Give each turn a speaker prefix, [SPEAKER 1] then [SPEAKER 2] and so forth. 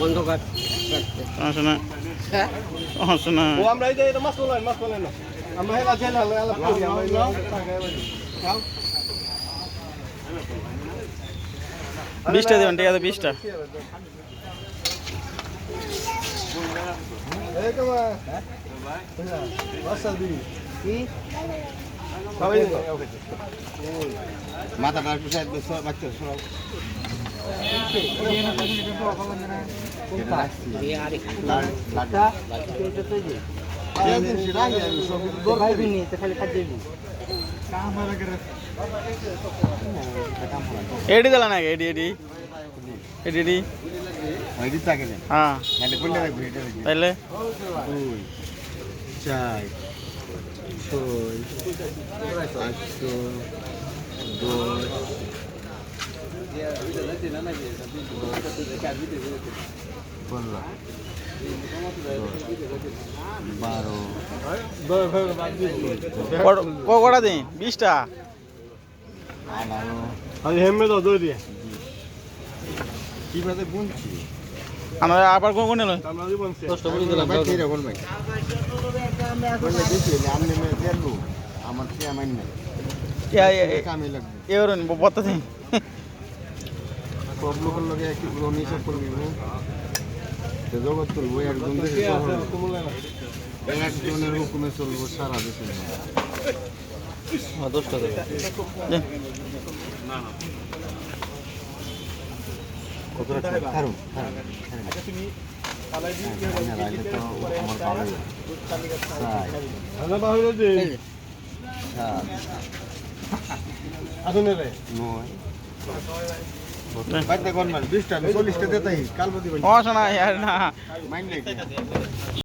[SPEAKER 1] বন্ধ কর।
[SPEAKER 2] সমস্যা না সমস্যা
[SPEAKER 3] ও আমরা এই যে এটা মাছ বলেন মাছ বলেন না। আমরা হেলা জেলা হেলা করি আমরা এই
[SPEAKER 2] বিশটা দেবেন ঠিক আছে বিশটা।
[SPEAKER 1] মাথাটা বাচ্চা
[SPEAKER 2] এডি দিলা নাকি? এডি এডি। এডি এডি। হ্যাঁ। তাইলে?
[SPEAKER 1] চার ছয় পাঁচশো দশ পনেরো বারো
[SPEAKER 2] ক- কটা দিন বিশটা আমরা আবার কোন কোন এলো
[SPEAKER 3] আমরা বলছি
[SPEAKER 1] আমার
[SPEAKER 2] বত্তা
[SPEAKER 1] সব লগে একই গ্রহণ হিসাব করবি তো জগৎ তুলবো একজন দেশে একজনের হুকুমে চলবো সারা দেশে
[SPEAKER 2] দশটা
[SPEAKER 3] আসুন
[SPEAKER 1] নয়
[SPEAKER 2] না।